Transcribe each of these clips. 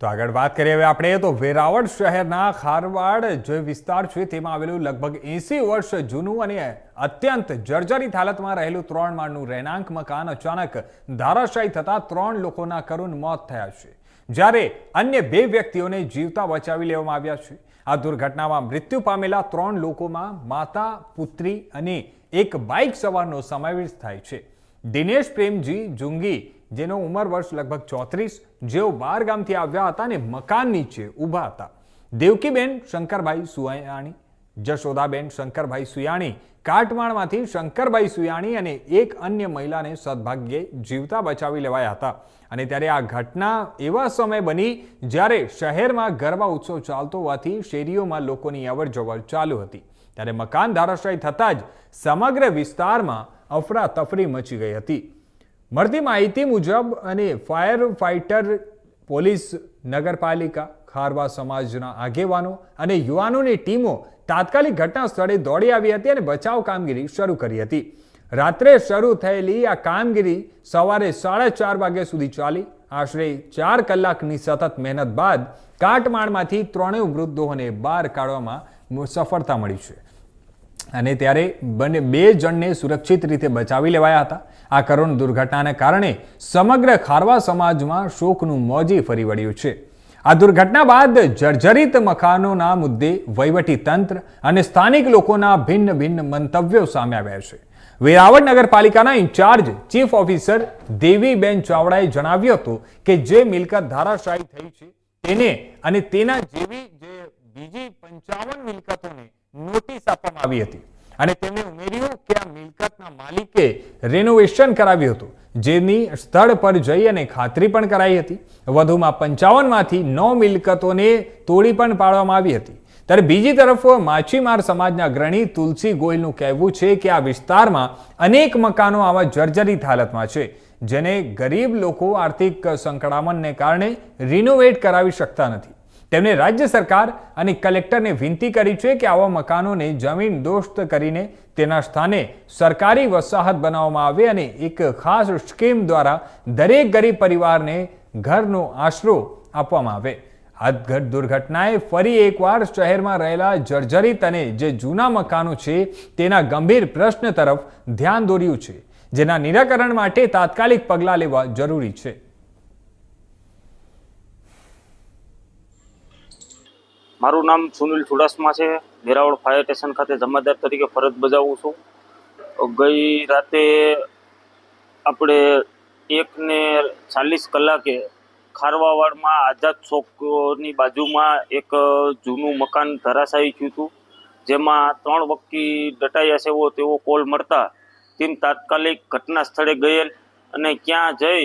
તો આગળ વાત કરીએ હવે આપણે તો વેરાવળ શહેરના ખારવાડ જે વિસ્તાર છે, તેમાં આવેલું લગભગ એંસી વર્ષ જૂનું અને અત્યંત જર્જરિત હાલતમાં રહેલું ત્રણ માળનું રહેણાંક મકાન અચાનક ધારાશાયી થતાં ત્રણ લોકોના કરુણ મોત થયા છે. જ્યારે અન્ય બે વ્યક્તિઓને જીવતા બચાવી લેવામાં આવ્યા છે. આ દુર્ઘટનામાં મૃત્યુ પામેલા ત્રણ લોકોમાં માતા, પુત્રી અને એક બાઇક સવારનો સમાવેશ થાય છે. દિનેશ પ્રેમજી, જુંગી જેનો ઉંમર વર્ષ લગભગ ચોત્રીસ, જેઓ બાર ગામથી આવ્યા હતા અને મકાન નીચે ઊભા હતા. દેવકીબેન શંકરભાઈ સુયાણી, જશોદાબેન શંકરભાઈ સુયાણી, કાટમાળમાંથી શંકરભાઈ સુયાણી અને એક અન્ય મહિલાને સદભાગ્યે જીવતા બચાવી લેવાયા હતા. અને ત્યારે આ ઘટના એવા સમય બની જ્યારે શહેરમાં ગરબા ઉત્સવ ચાલતો હોવાથી શેરીઓમાં લોકોની અવરજવર ચાલુ હતી. ત્યારે મકાન ધારાશાયી થતાં જ સમગ્ર વિસ્તારમાં અફરાતફરી મચી ગઈ હતી. મળતી માહિતી મુજબ અને ફાયર ફાઇટર પોલીસ નગરપાલિકા, ખારવા સમાજના આગેવાનો અને યુવાનોની ટીમો તાત્કાલિક ઘટના સ્થળે દોડી આવી હતી અને બચાવ કામગીરી શરૂ કરી હતી. રાત્રે શરૂ થયેલી આ કામગીરી સવારે સાડા ચાર વાગ્યા સુધી ચાલી. આશરે ચાર કલાકની સતત મહેનત બાદ કાટમાળમાંથી ત્રણેય મૃતદેહોને બહાર કાઢવામાં સફળતા મળી છે. અને ત્યારે બંને બે જણને સુરક્ષિત રીતે બચાવી લેવાયા હતા. આ કરુણ દુર્ઘટનાને કારણે સમગ્ર ખારવા સમાજમાં શોકનું મોજી ફરી વળ્યું છે. આ દુર્ઘટના બાદ જર્જરિત મકાનોના મુદ્દે વહીવટી તંત્ર અને સ્થાનિક લોકોના ભિન્ન ભિન્ન મંતવ્યો સામે આવ્યા છે. વેરાવળ નગરપાલિકાના ઇન્ચાર્જ ચીફ ઓફિસર દેવીબેન ચાવડાએ જણાવ્યું હતું કે જે મિલકત ધારાશાયી થઈ છે, તેને અને તેના જેવી જે બીજી પંચાવન મિલકતોને નોટિસ આપવામાં આવી હતી. અને તેમણે ઉમેર્યું કે આ મિલકતના માલિકે રેનોવેશન કરાવ્યું હતું. જેની સ્થળ પર જઈ અને ખાતરી પણ કરાઈ હતી. વધુમાં પંચાવનમાંથી નવ મિલકતોને તોડી પણ પાડવામાં આવી હતી. ત્યારે બીજી તરફ માછીમાર સમાજના અગ્રણી તુલસી ગોયલનું કહેવું છે કે આ વિસ્તારમાં અનેક મકાનો આવા જર્જરિત હાલતમાં છે, જેને ગરીબ લોકો આર્થિક સંકળામણને કારણે રિનોવેટ કરાવી શકતા નથી. તેમણે રાજ્ય સરકાર અને કલેક્ટરને વિનંતી કરી છે કે આવા મકાનોને જમીન દોસ્ત કરીને તેના સ્થાને સરકારી વસાહત બનાવવામાં આવે અને એક ખાસ સ્કીમ દ્વારા દરેક ગરીબ પરિવારને ઘરનો આશરો આપવામાં આવે. આ દુર્ઘટનાએ ફરી એકવાર શહેરમાં રહેલા જર્જરિત અને જે જૂના મકાનો છે તેના ગંભીર પ્રશ્ન તરફ ધ્યાન દોર્યું છે, જેના નિરાકરણ માટે તાત્કાલિક પગલાં લેવા જરૂરી છે. મારું નામ સુનિલ ચુડાસમા છે. વેરાવળ ફાયર સ્ટેશન ખાતે જમાદાર તરીકે ફરજ બજાવું છું. ગઈ રાતે આપણે એક ને ચાલીસ કલાકે ખારવાવાડમાં આઝાદ ચોકની બાજુમાં એક જૂનું મકાન ધરાશાયી થયું હતું. જેમાં ત્રણ વખતી દટાયા છે તેવો કોલ મળતા ટીમ તાત્કાલિક ઘટના સ્થળે ગયેલ અને ક્યાં જઈ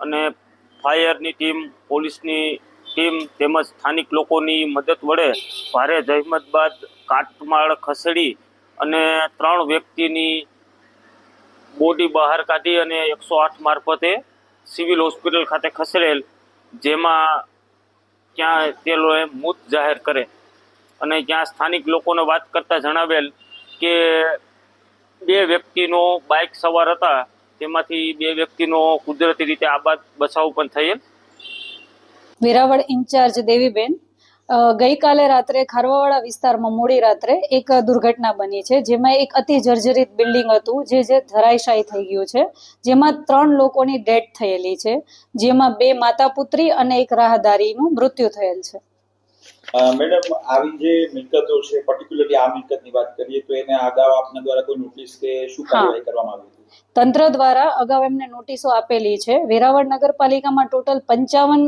અને ફાયરની ટીમ પોલીસની ટીમ તેમજ સ્થાનિક લોકોની મદદ વડે ભારે જહેમત બાદ કાટમાળ ખસેડી અને ત્રણ વ્યક્તિની બોડી બહાર કાઢી અને એકસો આઠ મારફતે સિવિલ હોસ્પિટલ ખાતે ખસેડેલ, જેમાં ત્યાં તે લોકોએ મૃત જાહેર કરે. અને ત્યાં સ્થાનિક લોકોને વાત કરતા જણાવેલ કે બે વ્યક્તિનો બાઇક સવાર હતા, તેમાંથી બે વ્યક્તિનો કુદરતી રીતે આબાદ બચાવ પણ થયેલ. વેરાવળ ઇન્ચાર્જ દેવીબેન ગઈકાલે રાત્રે ખારવાવાળા વિસ્તારમાં મોડી રાત્રે એક દુર્ઘટના બની છે જેમાં એક અતિ જર્જરિત બિલ્ડિંગ હતું જે જે ધરાશાયી થઈ ગયું છે જેમાં ત્રણ લોકોની ડેથ થયેલી છે જેમાં બે માતા પુત્રી અને એક રાહદારીનું મૃત્યુ થયેલ છે. મેડમ આવી જે મિલકતો છે પર્ટિક્યુલરલી આ મિલકતની વાત કરીએ તો એને અગાઉ આપના દ્વારા કોઈ નોટિસ કે શું કાર્યવાહી કરવામાં આવી તંત્ર દ્વારા અગાઉ એમને નોટિસો આપેલી છે. વેરાવળ નગરપાલિકામાં ટોટલ પંચાવન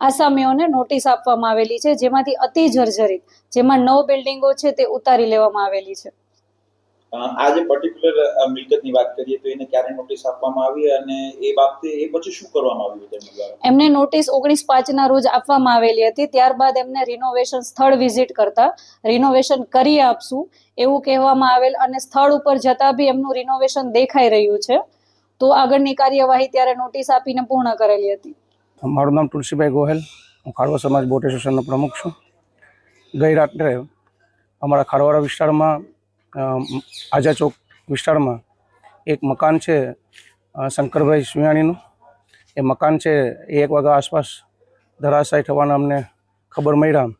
આસામીઓને નોટિસ આપવામાં આવેલી છે, જેમાંથી અતિ જર્જરિત, જેમાં નવ બિલ્ડિંગો છે, તે ઉતારી લેવામાં આવેલી છે. અ, આ જે પર્ટિક્યુલર મિલકતની વાત કરીએ તો એને ક્યારે નોટિસ આપવામાં આવી અને એ બાબતે એ પછી શું કરવામાં આવ્યું તેમની દ્વારા? એમને નોટિસ ઓગણીસ પાંચના રોજ આપવામાં આવેલી હતી. ત્યારબાદ એમને રિનોવેશન સ્થળ વિઝિટ કરતા. રિનોવેશન કરી આપશું એવું કહેવામાં આવેલ અને સ્થળ ઉપર જતા બી એમનું રિનોવેશન દેખાઈ રહ્યું છે. તો આગળની કાર્યવાહી ત્યારે નોટિસ આપીને પૂર્ણ કરેલી હતી. મારું નામ તુલસીભાઈ ગોહેલ. હું ખારવા સમાજ બોટ એસોસિએશનનો પ્રમુખ છું. ગઈ રાત્રે અમારા ખારવાડા વિસ્તારમાં આજા ચોક વિસ્તારમાં એક મકાન છે શંકરભાઈ સુયાણીનું. એ મકાન છે, એ એક વાગ્યા આસપાસ ધરાશાયી થવાના અમને ખબર મળ્યા.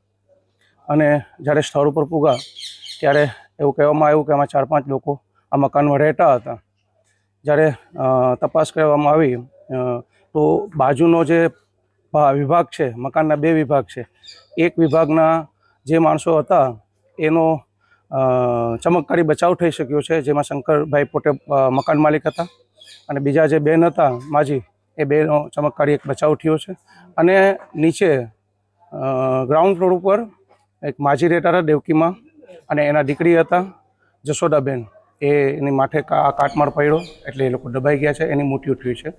અને જ્યારે સ્થળ ઉપર પૂગા ત્યારે એવું કહેવામાં આવ્યું કે આમાં ચાર પાંચ લોકો આ મકાનમાં રહેતા હતા. જ્યારે તપાસ કરવામાં આવી તો બાજુનો જે વિભાગ છે, મકાનના બે વિભાગ છે. એક વિભાગના જે માણસો હતા, એનો ચમત્કારી બચાવ થઈ શક્યો છે, જેમાં શંકરભાઈ પોતે મકાન માલિક હતા. અને બીજા જે બેન હતા, માજી, એ બેનો ચમત્કારી એક બચાવ થયો છે. અને નીચે ગ્રાઉન્ડ ફ્લોર ઉપર એક માજી રહેતા હતા, દેવકીમાં. અને એના દીકરી હતા, જશોદાબેન. એ એની માથે કા, કાટમાળ પડ્યો, એટલે એ લોકો દબાઈ ગયા છે, એની મોટી થયું છે.